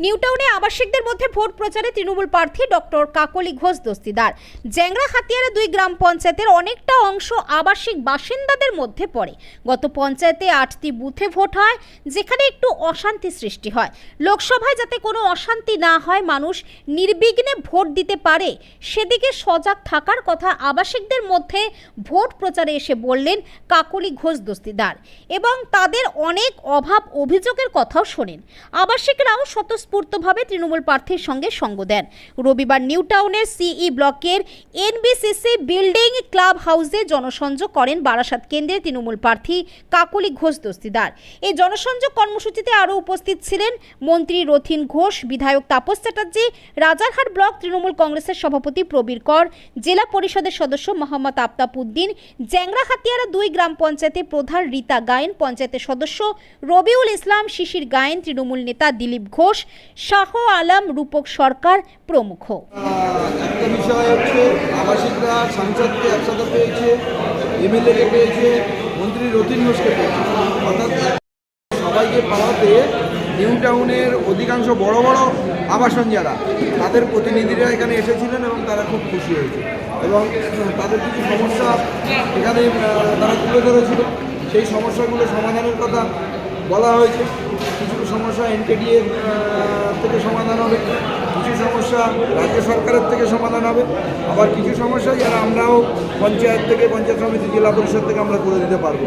নিউটাউনে আবাসিকদের মধ্যে ভোট প্রচারে তৃণমূল প্রার্থী ডক্টর কাকলি ঘোষ দস্তিদার। জ্যাংরা হাতিয়ারে দুই গ্রাম পঞ্চায়েতের অনেকটা অংশ আবাসিক বাসিন্দাদের মধ্যে পড়ে। গত পঞ্চায়েতে আটটি বুথে ভোট হয়, যেখানে একটু অশান্তি সৃষ্টি হয়। লোকসভায় যাতে কোনো অশান্তি না হয়, মানুষ নির্বিঘ্নে ভোট দিতে পারে, সেদিকে সজাগ থাকার কথা আবাসিকদের মধ্যে ভোট প্রচারে এসে বললেন কাকলি ঘোষ দস্তিদার। এবং তাদের অনেক অভাব অভিযোগের কথাও শোনেন। আবাসিকরাও স্বতঃস্ফূর্তভাবে তৃণমূল প্রার্থীর সঙ্গে সঙ্গ দেন। রবিবার নিউ টাউনের সিই ব্লকের এনবিসিসি বিল্ডিং ক্লাব হাউসে জনসংযোগ করেন বারাসাত কেন্দ্রের তৃণমূল প্রার্থী কাকলি ঘোষ দস্তিদার। এই জনসংযোগ কর্মসূচিতে আরও উপস্থিত ছিলেন মন্ত্রী রথিন ঘোষ, বিধায়ক তাপস চ্যাটার্জি, রাজারহাট ব্লক তৃণমূল কংগ্রেসের সভাপতি প্রবীর কর, জেলা পরিষদের সদস্য মোহাম্মদ আফতাব উদ্দিন জ্যাংরা হাতিয়ারা দুই গ্রাম পঞ্চায়েতের প্রধান রীতা গায়েন, পঞ্চায়েতের সদস্য রবিউল ইসলাম, শিশির গায়েন, তৃণমূল নেতা দিলীপ ঘোষ শাহ আলম রূপক সরকার প্রমুখ। একটা বিষয় হচ্ছে, আবাসিকরা সাংসদকে একসাথে পেয়েছে, এমএলএকে পেয়েছে, মন্ত্রী রতিন ঘোষকে পেয়েছে। সবাইকে পাওয়াতে নিউ টাউনের অধিকাংশ বড় বড় আবাসন যারা, তাদের প্রতিনিধিরা এখানে এসেছিলেন এবং তারা খুব খুশি হয়েছে। এবং তাদের কিছু সমস্যা এখানে তারা তুলে ধরেছিল। সেই সমস্যাগুলো সমাধানের কথা বলা হয়েছে। সমস্যা, এনকেডিএ থেকে সমাধান হবে। কিছু সমস্যা রাজ্য সরকারের থেকে সমাধান হবে। আবার কিছু সমস্যা যারা আমরাও পঞ্চায়েত থেকে, পঞ্চায়েত সমিতি, জেলা পরিষদ থেকে আমরা করে দিতে পারব।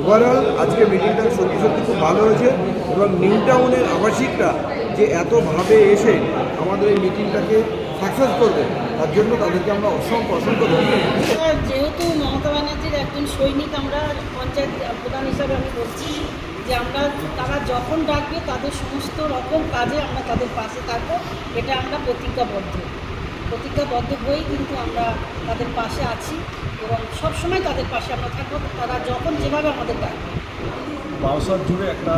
ওভারঅল আজকে মিটিংটা সত্যি সত্যি খুব ভালো হয়েছে এবং নিউ টাউনের আবাসিকরা যে এতভাবে এসে আমাদের এই মিটিংটাকে সাকসেস করবে, তার জন্য তাদেরকে আমরা অসংখ্য অসংখ্য যেহেতু মমতা ব্যানার্জির একজন সৈনিক আমরা পঞ্চায়েত প্রধান হিসাবে আমি বলছি যে আমরা তারা যখন ডাকবে তাদের সমস্ত রকম কাজে আমরা তাদের পাশে থাকব। এটা আমরা প্রতিজ্ঞাবদ্ধ। প্রতিজ্ঞাবদ্ধ হয়েই কিন্তু আমরা তাদের পাশে আছি এবং সবসময় তাদের পাশে আমরা থাকব। তারা যখন যেভাবে আমাদের ডাকবে। বাউসার জুড়ে একটা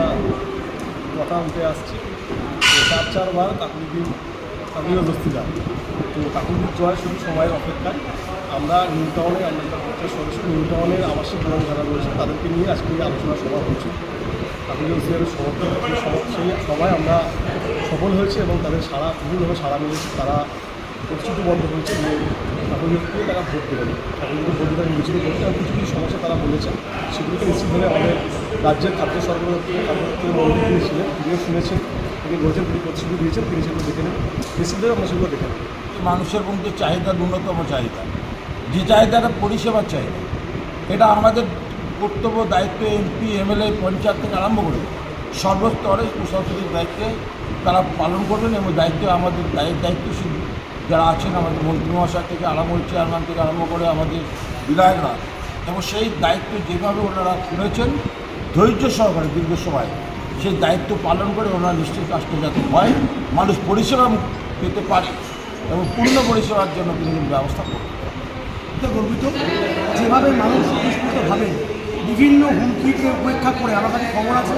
কথা উঠে আসছে চার চারবার কাকুলিদিন কাকুলিও দস্তিদার তো কাকুলিদিন জয় শুধু সময়ের অপেক্ষায়। আমরা নিউ টাউনে আমরা সদস্য নিউ টাউনের আবাসিক ভবন যারা রয়েছে, তাদেরকে নিয়ে আজকে আলোচনা সভা হচ্ছে। সমর্থন সেই সভায় আমরা সফল হয়েছে এবং তাদের সারা বিভিন্নভাবে সারা মিলেছে। তারা প্রতিশ্রুতিবদ্ধ হয়েছে যে কাকুলিকে তারা ভোট দেবেন কাকুলিকে ভোট দেবেন মিছিল করতে এবং কিছু কিছু সমস্যা তারা বলেছেন সেগুলোকে নিশ্চিতভাবে আমাদের রাজ্যের খাদ্য সরবরাহ খাদ্য মন্ত্রী তিনি ছিলেন, তিনিও শুনেছেন, তিনি বলেছেন, তিনি প্রতিশ্রুতি দিয়েছেন, তিনি সেগুলো দেখে নেন। নিশ্চিতভাবে আমরা সেগুলো দেখে নেব। মানুষের মধ্যে চাহিদা ন্যূনতম চাহিদা। যে চাহিদাটা পরিষেবার চাহিদা, এটা আমাদের কর্তব্য দায়িত্ব এমপি, এমএলএ, পঞ্চায়েত থেকে আরম্ভ করে সর্বস্তরে প্রশাসনিক দায়িত্বে তারা পালন করবেন এবং দায়িত্ব আমাদের দায়িত্ব দায়িত্বশীল যারা আছেন, আমাদের মন্ত্রী মহাশয় থেকে আরম্ভ চেয়ারম্যান থেকে আরম্ভ করে আমাদের বিধায়করা এবং সেই দায়িত্ব যেভাবে ওনারা শুনেছেন ধৈর্য সহকারে দীর্ঘ সময় সেই দায়িত্ব পালন করে ওনারা নিশ্চিত কাজটা যাতে হয়, মানুষ পরিষেবা পেতে পারে এবং পূর্ণ পরিষেবার জন্য তিনি ব্যবস্থা করবেন। এতে গর্বিত যেভাবে মানুষ স্বতঃস্ফূর্তভাবে বিভিন্ন হুমকিকে উপেক্ষা করে আমার কাছে খবর আছে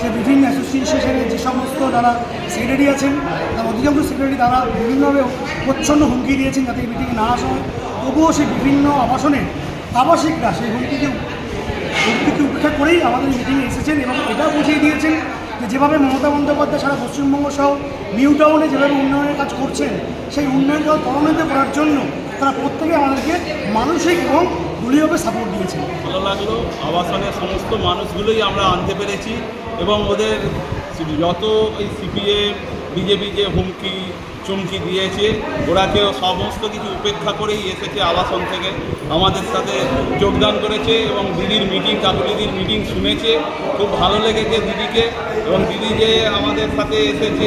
যে বিভিন্ন অ্যাসোসিয়েশনের যে সমস্ত যারা সেক্রেটারি আছেন, তার অধিকাংশ সেক্রেটারি তারা বিভিন্নভাবে প্রচ্ছন্ন হুমকি দিয়েছেন যাতে মিটিংয়ে না আসা হয়। তবুও সেই বিভিন্ন আবাসনের আবাসিকরা সেই হুমকিকে হুমকিকে উপেক্ষা করেই আমাদের মিটিংয়ে এসেছেন এবং এটা বুঝিয়ে দিয়েছেন যেভাবে মমতা বন্দ্যোপাধ্যায় সারা পশ্চিমবঙ্গ সহ নিউ টাউনে যেভাবে উন্নয়নের কাজ করছেন, সেই উন্নয়ন ত্বরান্বিত করার জন্য তারা প্রত্যেকে আমাদেরকে মানসিক এবং দলীয়ভাবে সাপোর্ট দিয়েছেন। ভালো লাগল আবাসনের সমস্ত মানুষগুলোই আমরা আনতে পেরেছি এবং ওদের যত এই সিপিএম বিজেপি যে হুমকি, চুমকি দিয়েছে ওরা কেউ সমস্ত কিছু উপেক্ষা করেই এসেছে আবাসন থেকে। আমাদের সাথে যোগদান করেছে এবং দিদির মিটিং কাকুলিদির মিটিং শুনেছে। খুব ভালো লেগেছে দিদিকে এবং দিদি যে আমাদের সাথে এসেছে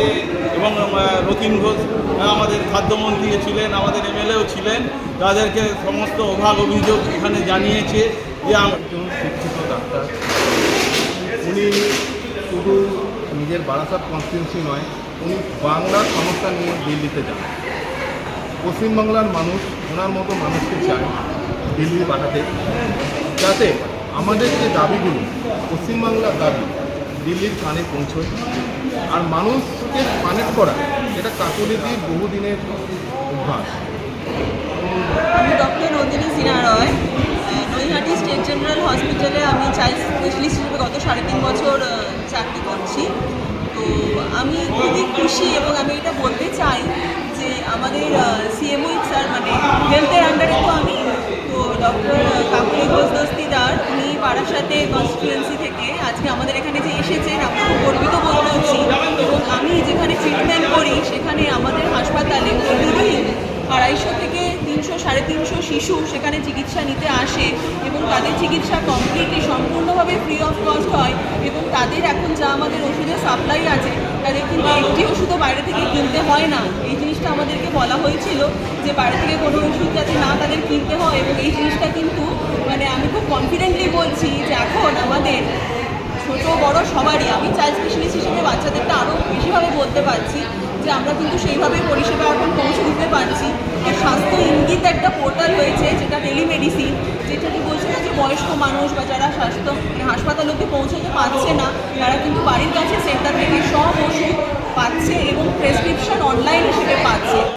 এবং রতিন ঘোষ আমাদের খাদ্যমন্ত্রী ছিলেন, আমাদের এমএলএও ছিলেন, তাদেরকে সমস্ত অভাব অভিযোগ এখানে জানিয়েছে যে আম- একজন শিক্ষিত ডাক্তার। উনি শুধু নিজের বারাসাত কনস্টিটিউন্সি নয়, উনি বাংলার সমস্যা নিয়ে দিল্লিতে যান। পশ্চিমবাংলার মানুষ ওনার মতো মানুষকে চায়। দিল্লি পাঠাতে। যাতে আমাদের যে দাবিগুলো, পশ্চিমবাংলার দাবি দিল্লির কানে পৌঁছয় আর মানুষকে কানেক্ট করা এটা কাকুলিদির বহুদিনের অভ্যাস। আমি doctor Nandini Sinha Roy Naihati state general হসপিটালে আমি চাইল্ড স্পেশালিস্ট হিসেবে গত সাড়ে তিন বছর চাকরি করছি। তো আমি খুবই খুশি এবং আমি এটা বলতে চাই যে আমাদের সিএমও স্যার মানে হেলথের আন্ডারে তো আমি ডক্টর কাকুলি ঘোষ দস্তিদার উনি বারাসাতে কনস্টিটুয়েন্সি থেকে। আজকে আমাদের এখানে যে এসেছেন, আমরা খুব গর্বিত বোধ করছি। এবং আমি যেখানে ট্রিটমেন্ট করি, সেখানে আমাদের হাসপাতালে প্রতিদিন আড়াইশো থেকে তিনশো, সাড়ে তিনশো শিশু সেখানে চিকিৎসা নিতে আসে এবং তাদের চিকিৎসা কমপ্লিটলি সম্পূর্ণভাবে ফ্রি অফ কস্ট হয়। তাদের এখন যা আমাদের ওষুধের সাপ্লাই আছে, তাদের কিন্তু একটি ওষুধও বাইরে থেকে কিনতে হয় না। এই জিনিসটা আমাদেরকে বলা হয়েছিল যে বাইরে থেকে কোনো ওষুধ যাতে না তাদের কিনতে হয় এবং এই জিনিসটা কিন্তু মানে আমি খুব কনফিডেন্টলি বলছি যে এখন আমাদের ছোট, বড় সবারই, আমি চাইল্ড স্পেশালিস্ট হিসেবে বাচ্চাদেরটা আরও বেশিভাবে বলতে পারছি যে আমরা কিন্তু সেইভাবে পরিষেবা এখন পৌঁছে দিতে পারছি। স্বাস্থ্য ইঙ্গিত একটা পোর্টাল হয়েছে, যেটা টেলিমেডিসিন বয়স্ক মানুষ বা যারা স্বাস্থ্য মানে হাসপাতাল অব্দি পৌঁছতে পারছে না, তারা কিন্তু বাড়ির কাছে সেন্টার থেকে সব ওষুধ পাচ্ছে এবং প্রেসক্রিপশন অনলাইন হিসেবে পাচ্ছে।